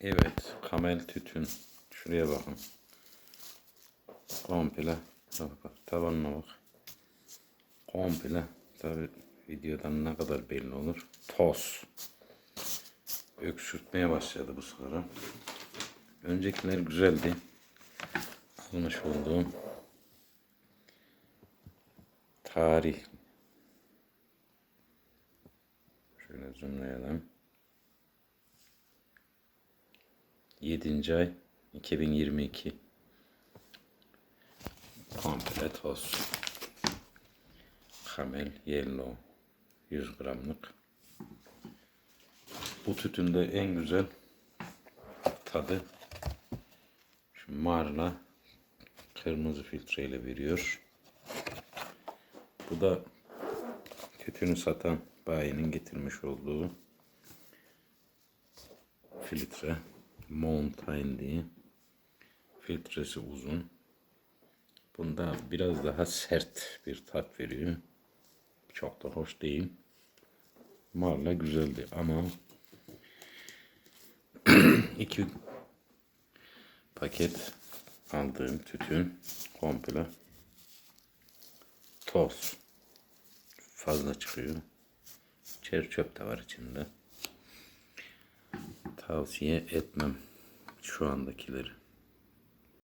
Evet, kamel tütün. Şuraya bakın. Komple. Bak bak, tabanına bak. Komple. Tabi videodan ne kadar belli olur. Toz. Öksürtmeye başladı bu sıra. Öncekiler güzeldi. Almış olduğum tarih. Şöyle zoomlayalım. 7. ay 2022 komple toz Camel Yellow 100 gramlık. Bu tütünde en güzel tadı. Şu marla kırmızı filtreyle veriyor. Bu da tütünü satan bayinin getirmiş olduğu filtre Mountain diye. Filtresi uzun. Bunda biraz daha sert bir tat veriyor. Çok da hoş değil. Marla güzeldi ama iki paket aldığım tütün komple toz fazla çıkıyor. Çer çöp de var içinde tavsiye etmem şu andakileri.